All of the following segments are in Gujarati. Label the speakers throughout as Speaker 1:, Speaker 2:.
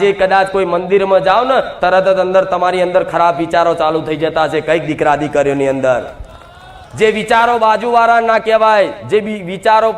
Speaker 1: આજે કદાચ કોઈ મંદિરમાં જાઓ ને, તરત જ અંદર તમારી અંદર ખરાબ વિચારો ચાલુ થઈ જતા છે કંઈક દીકરા દીકરીઓની અંદર. જે વિચારો બાજુવાળા ના કહેવાય, જે વિચારો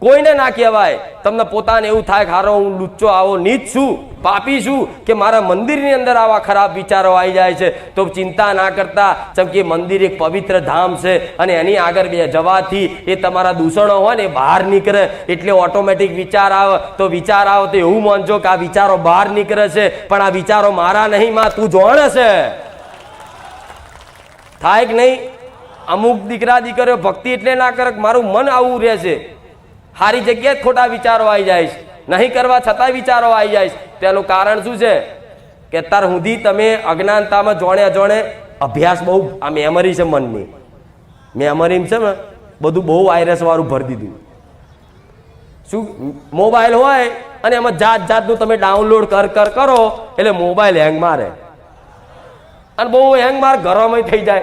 Speaker 1: કોઈને ના કહેવાય. તમને પોતાને એવું થાય કે હારો, હું લુચ્ચો આવો, નીચ છું, પાપી છું, કે મારા મંદિરની અંદર આવા ખરાબ વિચારો આવી જાય છે, તો ચિંતા ના કરતા. જેમ મંદિર એક પવિત્ર ધામ છે અને એની આગળ બે જવાથી એ તમારા દૂષણો હોય ને બહાર નીકળે. એટલે ઓટોમેટિક વિચાર આવે. તો વિચાર આવે તો એવું માનજો કે આ વિચારો બહાર નીકળે છે. પણ આ વિચારો મારા નહીં, માં, તું જોણ છે થાય કે નહીં? અમુક દીકરા દીકરીઓ ભક્તિ એટલે ના કરે મારું મન આવું રહે છે. સારી જગ્યાએ ખોટા વિચારો આવી જાય નહીં કરવા છતાંય વિચારો આવી જાય તેનું કારણ શું છે? કે અત્યાર સુધી તમે અજ્ઞાનતામાં જોણે અજોણે અભ્યાસ બહુ, આ મેમરી છે મનની. મેમરી છે ને, બધું બહુ વાયરસ વાળું ભરી દીધું. શું? મોબાઈલ હોય અને એમાં જાત જાતનું તમે ડાઉનલોડ કર કર કરો, એટલે મોબાઈલ હેંગ મારે. અને બહુ હેંગ માર ગરમય થઈ જાય.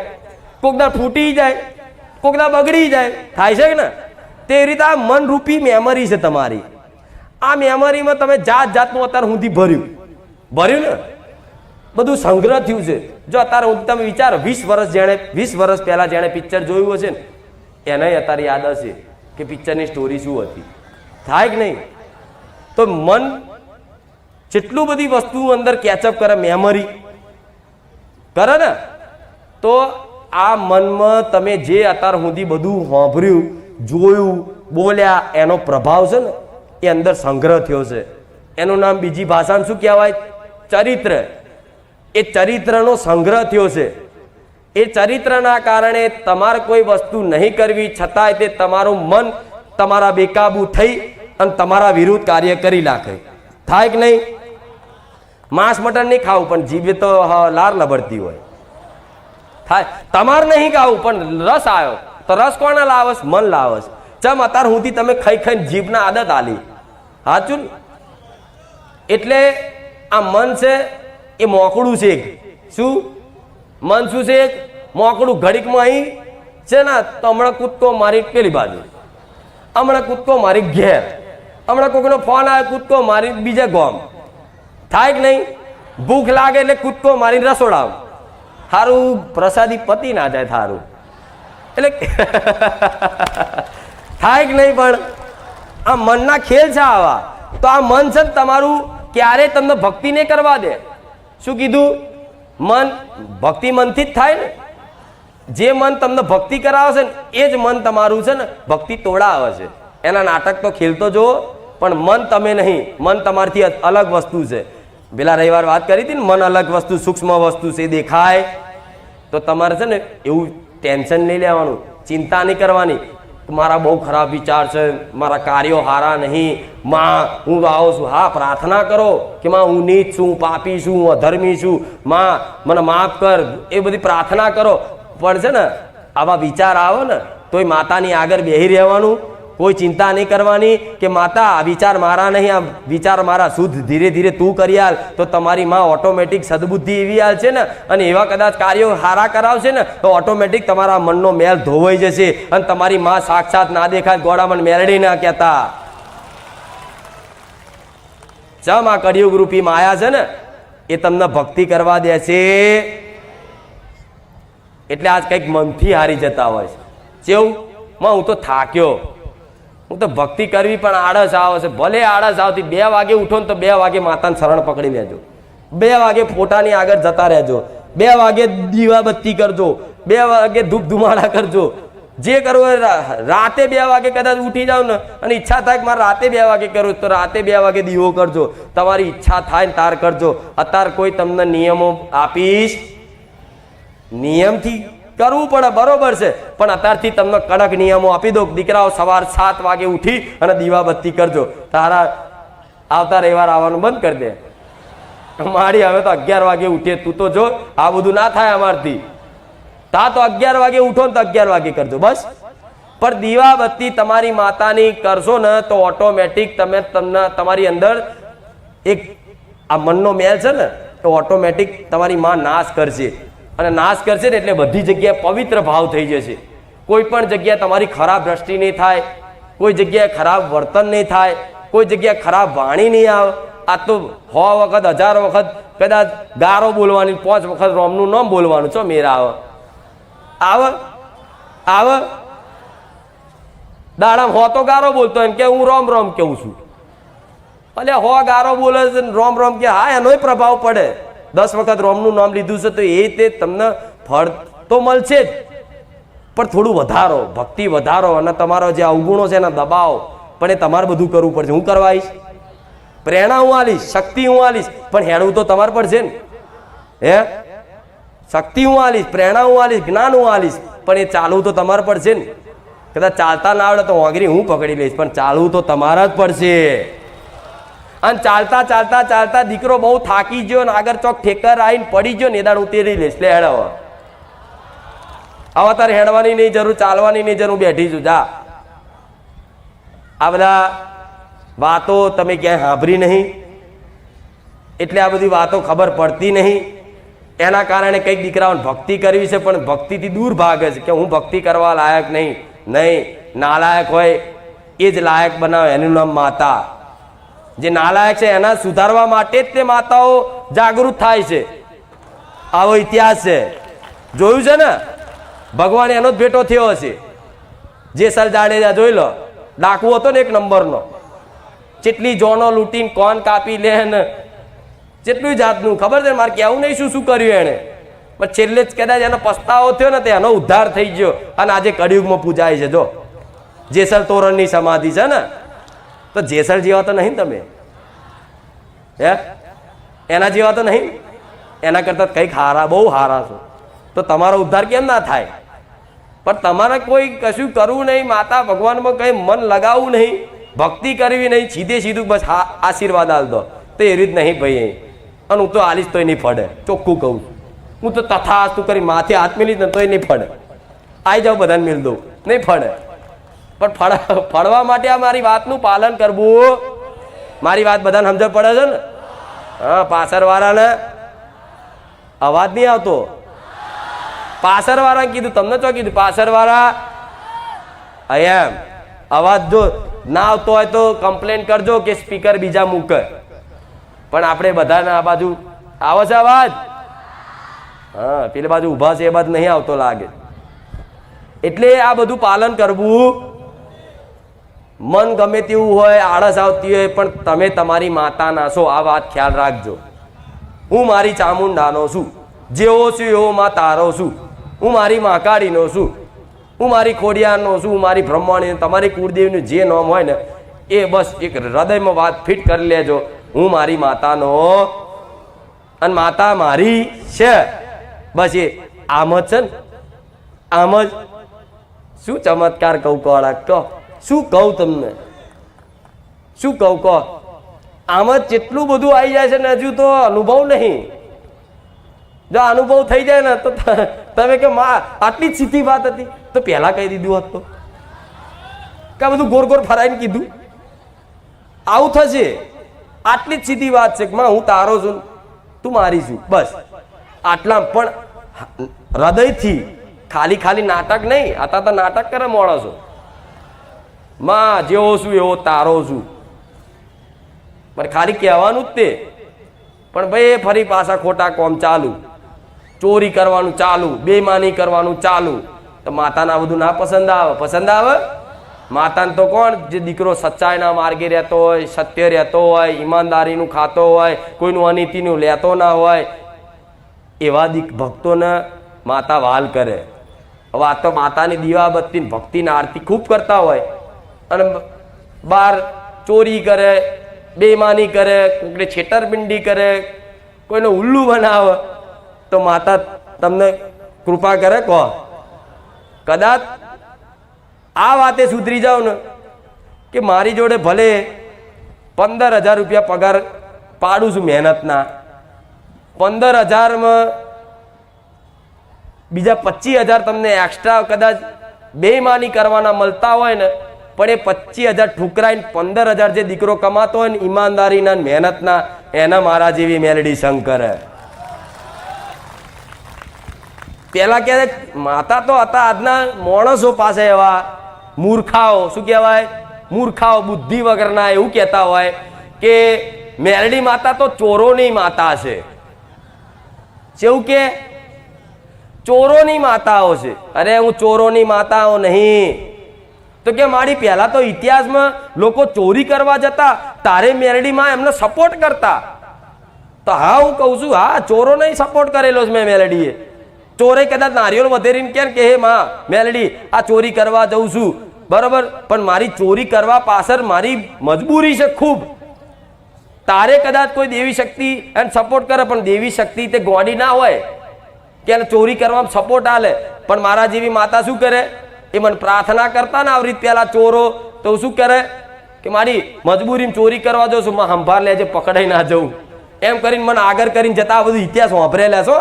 Speaker 1: કોકદા ફૂટી જાય કોકદા બગડી જાય. થાય છે કે ને? તે રીતે આ મનરૂપી મેમરી છે તમારી. આ મેમરીમાં તમે જાત જાતનું અત્યારે સુધી ભર્યું. ભર્યું ને? બધું સંગ્રહ થયું છે. જો અત્યારે હું તમે વિચારો, વીસ વર્ષ જેણે, વીસ વર્ષ પહેલાં જેણે પિક્ચર જોયું હશે ને, એને અત્યારે યાદ હશે કે પિક્ચરની સ્ટોરી શું હતી. થાય કે નહીં? તો મન જેટલું બધી વસ્તુ અંદર કેચઅપ કરે મેમરી કરે ને, તો આ મનમાં તમે જે અત્યાર સુધી બધું સાંભળ્યું જોયું, બોલ્યા, એનો પ્રભાવ છે ને, એ અંદર સંગ્રહ થયો છે. એનું નામ બીજી ભાષામાં શું કહેવાય? ચરિત્ર. એ ચરિત્રનો સંગ્રહ થયો છે. એ ચરિત્રના કારણે તમારે કોઈ વસ્તુ નહીં કરવી, છતાંય તે તમારું મન તમારા બેકાબુ થઈ અને તમારા વિરુદ્ધ કાર્ય કરી નાખે. થાય કે નહીં? માંસ મટન નહીં ખાવું, પણ જીભે તો લાર લબડતી હોય. થાય. તમારે નહીં ખાવું, પણ રસ આવ્યો. તો રસ કોને લાવસ? મન લાવસ. ચમ અત્યાર હુંથી તમે ખાઈ ખાઈને જીભના આદત આલી. હાચું? એટલે આ મન છે એ મોકળું છે શું? મન શું છે એક? મોકળું. ઘડીકમાં અહીં છે ને, તો હમણાં કૂદકો મારી પેલી બાજુ. હમણાં કૂદકો મારી ઘેર. હમણાં કોઈકનો ફોન આવે, કૂદકો મારી બીજે ગોમ. થાય કે નહીં? ભૂખ લાગે એટલે કૂદકો મારીને રસોડા સારું પ્રસાદી પતી ના જાય થારું. એટલે થાય કે નહીં પણ આ મનના ખેલ છે આવા. તો આ મન છે તમારું ક્યારે તમને ભક્તિ નહીં કરવા દે. શું કીધું? મન ભક્તિ મનથી જ થાય ને. જે મન તમને ભક્તિ કરાવે છે ને, એ જ મન તમારું છે ને, ભક્તિ તોડાવે છે. એના નાટક તો ખેલતો જુઓ, પણ મન તમે નહીં. મન તમારથી અલગ વસ્તુ છે. પેલા રવિવાર વાત કરી હતી ને, મન અલગ વસ્તુ, સૂક્ષ્મ વસ્તુ છે દેખાય. તો તમારે છે ને એવું ટેન્શન નહીં લેવાનું, ચિંતા નહીં કરવાની. મારા બહુ ખરાબ વિચાર છે, મારા કાર્યો હારા નહીં. માં, હું આવો છું. હા, પ્રાર્થના કરો કે માં, હું નીચ છું પાપી છું, હું અધર્મી છું. માં, મને માફ કર, એ બધી પ્રાર્થના કરો. પણ છે ને, આવા વિચાર આવે ને, તોય માતાની આગળ બેહી રહેવાનું. કોઈ ચિંતા નહીં કરવાની કે માતા, આ વિચાર મારા નહીં, આ વિચાર મારા શુદ્ધ, ધીરે ધીરે તું કરી આલ, તો તમારી માં ઓટોમેટિક સદબુદ્ધિ એવી આલ છે ને? અને એવા કદાચ કાર્યો હારા કરાવશે ને, તો ઓટોમેટિક તમારા મનનો મેલ ધોવાઈ જશે અને તમારી માં સાક્ષાત ના દેખાય ગોળામણ મેળડી ના કહેતા. ચમ આ કળિયુગ રૂપી માયા છે ને? એ તમને ભક્તિ કરવા દે છે. એટલે આજ કંઈક મનથી હારી જતા હોય છે. કેવું માં હું તો થાક્યો. હું તો ભક્તિ કરવી પણ આળસ આવે છે. ભલે આળસ આવતી, બે વાગે ઉઠો ને તો બે વાગે માતાને શરણ પકડી લેજો. બે વાગે ફોટાની આગળ જતા રહેજો. બે વાગે દીવાબત્તી કરજો. બે વાગે ધૂપ ધુમાડા કરજો. જે કરવું રાતે બે વાગે કદાચ ઉઠી જાવ ને, અને ઈચ્છા થાય કે મારે રાતે બે વાગે કરવું તો રાતે બે વાગે દીવો કરજો. તમારી ઈચ્છા થાય ને તાર કરજો. અત્યારે કોઈ તમને નિયમો આપીશ? નિયમથી કરવું પડે, બરોબર છે. પણ અત્યારથી તમને કડક નિયમો આપી દો દીકરાઓ સવાર સાત વાગે ઉઠી અને દીવાબત્તી કરજો. તારા આવતા રવિવાર આવવાનું બંધ કરી દે. મારી હવે તો અગિયાર વાગે ઉઠીએ તું તો જો, આ બધું ના થાય અમારથી. તા તો અગિયાર વાગે ઉઠો ને તો અગિયાર વાગે કરજો, બસ. પણ દીવાબત્તી તમારી માતાની કરશો ને તો ઓટોમેટિક તમે તમને તમારી અંદર એક આ મનનો મેલ છે ને, તો ઓટોમેટિક તમારી માં નાશ કરશે. અને નાશ કરશે ને એટલે બધી જગ્યાએ પવિત્ર ભાવ થઈ જશે. કોઈ પણ જગ્યાએ તમારી ખરાબ દ્રષ્ટિ નહીં થાય, કોઈ જગ્યાએ ખરાબ વર્તન નહીં થાય, કોઈ જગ્યાએ ખરાબ વાણી નહીં આવે. આ તો સો વખત હજાર વખત, કદાચ ગારો બોલવાની, પાંચ વખત રોમનું નામ બોલવાનું છો મેરા આવે. આવે? આવે? દાડામાં હો તો ગારો બોલતો એમ કે હું રોમ રોમ કેવું છું? અલ્યા હો ગારો બોલે છે રોમ રોમ કે હા, એનોય પ્રભાવ પડે. દસ વખત રોમનું નામ લીધું છે, તો એ તે તમને ફળ તો મળશે જ. પણ થોડું વધારો, ભક્તિ વધારો અને તમારો જે અવગુણો છે એના દબાવો. પણ એ તમારે બધું કરવું પડશે. હું કરવા આવીશ? પ્રેરણા હું આલીશ, શક્તિ હું આલીશ. પણ હેડવું તો તમારે પડશે ને. હે? શક્તિ હું આલીશ, પ્રેરણા હું આલીશ, જ્ઞાન હું આલીશ. પણ એ ચાલવું તો તમારે પડશે ને. કદાચ ચાલતા ના આવડે તો વાંગરી હું પકડી લઈશ, પણ ચાલવું તો તમારા જ પડશે. અને ચાલતા ચાલતા ચાલતા દીકરો બહુ થાકી ગયો ને આગળ ચોક ઠેકર આવીને પડી ગયો ને દાડ ઉતરી લઈશ. લે હેડવા હવે. તારે હેડવાની નહીં જરૂર, ચાલવાની નહીં જરૂર બેઠી છું, જા. આ બધા વાતો તમે ક્યાંય સાંભળી નહીં. એટલે આ બધી વાતો ખબર પડતી નહીં. એના કારણે કંઈક દીકરાઓને ભક્તિ કરવી છે, પણ ભક્તિથી દૂર ભાગે છે કે હું ભક્તિ કરવા લાયક નહીં. નહીં, નાલાયક હોય, એ જ લાયક બનાવે, એનું નામ માતા. જે નાલાયક છે એના સુધારવા માટે જ તે માતાઓ જાગૃત થાય છે. આવો ઇતિહાસ છે. જોયું છે ને? ભગવાન એનો જ ભેટો થયો હશે. જેસલ જાડેજા જોઈ લો, ડાકુ હતો ને એક નંબરનો. જેટલી જોનો લૂંટીને કોન કાપી લે ને? જેટલું જાતનું? ખબર છે? મારે કહેવું નહીં શું શું કર્યું એણે. પણ છેલ્લે જ કદાચ એનો પસ્તાવો થયો ને તે એનો ઉદ્ધાર થઈ ગયો. અને આજે કળિયુગમાં પૂજાય છે. જો. જેસલ તોરણની સમાધિ છે ને? તો જેસલ જેવા તો નહીં તમે? હે? એના જેવા તો નહીં? એના કરતાં કંઈક હારા, બહુ હારા છો. તો તમારો ઉદ્ધાર કેમ ના થાય? પણ તમારે કોઈ કશું કરવું નહીં, માતા ભગવાનમાં કંઈ મન લગાવવું નહીં, ભક્તિ કરવી નહીં, સીધે સીધું બસ હા, આશીર્વાદ આલ દો. તો એ રીત નહીં ભાઈ અને હું તો આલીશ તોય નહીં ફળે. ચોખ્ખું કહું હું તો તથા તું કરી માથે હાથ મેલીશ ને તોય નહીં ફળે. આવી જાઓ બધાને મિલ દઉં. નહીં ફળે. પણ ફળ, ફળવા માટે આ મારી વાતનું પાલન કરવું. મારી વાત બધાને સમજ પડે છે ને? હા, પાછળવાળાને અવાજ નહીં આવતો. પાછળવાળાને કીધું, તમને ચો કીધું? પાછળવાળા એમ અવાજ જો ના આવતો હોય તો કમ્પ્લેન કરજો કે સ્પીકર બીજા મૂકે. પણ આપણે બધાને આ બાજુ આવે છે અવાજ? હા, પેલી બાજુ ઊભા છે એ બાજુ નહીં આવતો લાગે. એટલે આ બધું પાલન કરવું. મન ગમે તેવું હોય, આળસ આવતી હોય, પણ તમે તમારી માતાના છો, આ વાત ખ્યાલ રાખજો. હું મારી ચામુંડાનો છું, જેવો છું એવો માં તારો છું. હું મારી માકાળીનો છું, હું મારી ખોડિયારનો છું, હું મારી બ્રહ્માણી તમારી કુળદેવીનું જે નામ હોય ને, એ બસ એક હૃદયમાં વાત ફિટ કરી લેજો. હું મારી માતાનો, અને માતા મારી છે. બસ એ આમ જ છે ને? આમ જ? શું ચમત્કાર કહું કોળા કહો. શું કહું તમને? શું કહું કહો? આમાં જેટલું બધું આવી જાય છે ને હજુ તો અનુભવ નહીં. જો અનુભવ થઈ જાય ને તો તમે કે માં, આટલી જ સીધી વાત હતી. તો પહેલાં કહી દીધું હોત તો. કે બધું ગોર ગોર ફરાઈને કીધું. આવું થશે. આટલી જ સીધી વાત છે કે માં, હું તારો છું તું મારી છું. બસ. આટલા પણ હૃદયથી ખાલી ખાલી નાટક નહીં. આતા તો નાટક કરે માણસો માં જેવો છું, એવો તારો છું. પણ ખાલી કહેવાનું જ તે. પણ ભાઈ ફરી પાછા ખોટા કોમ ચાલુ. ચોરી કરવાનું ચાલુ બેમાની કરવાનું ચાલુ. તો માતાને બધું ના પસંદ આવે? પસંદ આવે? માતાને તો કોણ? જે દીકરો સચ્ચાઈના માર્ગે રહેતો હોય, સત્ય રહેતો હોય, ઈમાનદારીનું ખાતો હોય, કોઈનું અનીતિનું લેતો ના હોય, એવા દીક ભક્તોને માતા વાલ કરે. હવે આ તો માતાની દીવાબત્તી ને ભક્તિની આરતી ખૂબ કરતા હોય. અને બાર ચોરી કરે બેમાની કરે કોઈને છેતરપિંડી કરે, કોઈને ઉલ્લુ બનાવે, તો માતા તમને કૃપા કરે કહો. કદાચ આ વાતે સુધરી જાઓ ને કે મારી જોડે ભલે પંદર હજાર રૂપિયા પગાર પાડું છું મહેનતના, પંદર હજારમાં બીજા પચીસ હજાર તમને એક્સ્ટ્રા કદાચ બેમાની કરવાના મળતા હોય ને પણ એ પચીસ હજાર ઠુકરાઈને પંદર હજાર જે દીકરો કમાતો હોય ને ઈમાનદારીના મહેનતના, એના મારા જેવી મેલડી શંકર. પેલા ક્યારેક માતા તો હતા આજના માણસો પાસે એવા મૂર્ખાઓ, શું કહેવાય? મૂર્ખાઓ, બુદ્ધિ વગરના એવું કહેતા હોય કે મેરડી માતા તો ચોરોની માતા છે. જેવું કે ચોરોની માતાઓ છે. અરે હું ચોરોની માતાઓ નહીં. તો કે મારી પહેલા તો ઇતિહાસમાં લોકો ચોરી કરવા જતા, તારે મેરડીમાં એમને સપોર્ટ કરતા. તો હા, હું કહું છું, હા, ચોરો નહીં સપોર્ટ કરેલો છે મેં મેલડીએ ચોરે કદાચ નારિયેળ વધેરીને કેમ કે, હે માં મેલડી આ ચોરી કરવા જઉં છું. બરોબર? પણ મારી ચોરી કરવા પાછળ મારી મજબૂરી છે ખૂબ. તારે કદાચ કોઈ દેવી શક્તિ એને સપોર્ટ કરે, પણ દેવી શક્તિ તે ગોડી ના હોય. કે એને ચોરી કરવામાં સપોર્ટ આલે. પણ મારા જેવી માતા શું કરે? એ મને પ્રાર્થના કરતા ને આવી રીતે પેલા ચોરો, તો શું કરે? કે મારી મજબૂરીમાં ચોરી કરવા જાઉં છું સંભાર લેજે પકડાઈ ના જવું એમ કરીને મને આગળ કરીને જતા આ બધું ઇતિહાસ વાપરેલા છો,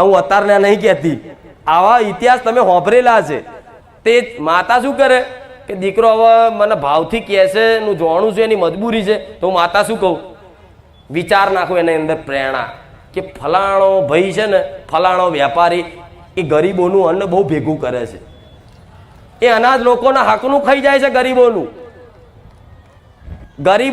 Speaker 1: હું. અત્યારના નહીં કહેતી. આવા ઇતિહાસ તમે વાપરેલા છે. તે માતા શું કરે? કે દીકરો હવે મને ભાવથી કહે છે હું જાણું છું, એની મજબૂરી છે, તો માતા શું કહું? વિચાર નાખું એની અંદર પ્રેરણા. કે ફલાણો ભાઈ છે ને, ફલાણો વેપારી, એ ગરીબોનું અન્ન બહુ ભેગું કરે છે. એ અનાજ લોકોના હકનું ખાઈ જાય છે ગરીબોનું. ગરીબ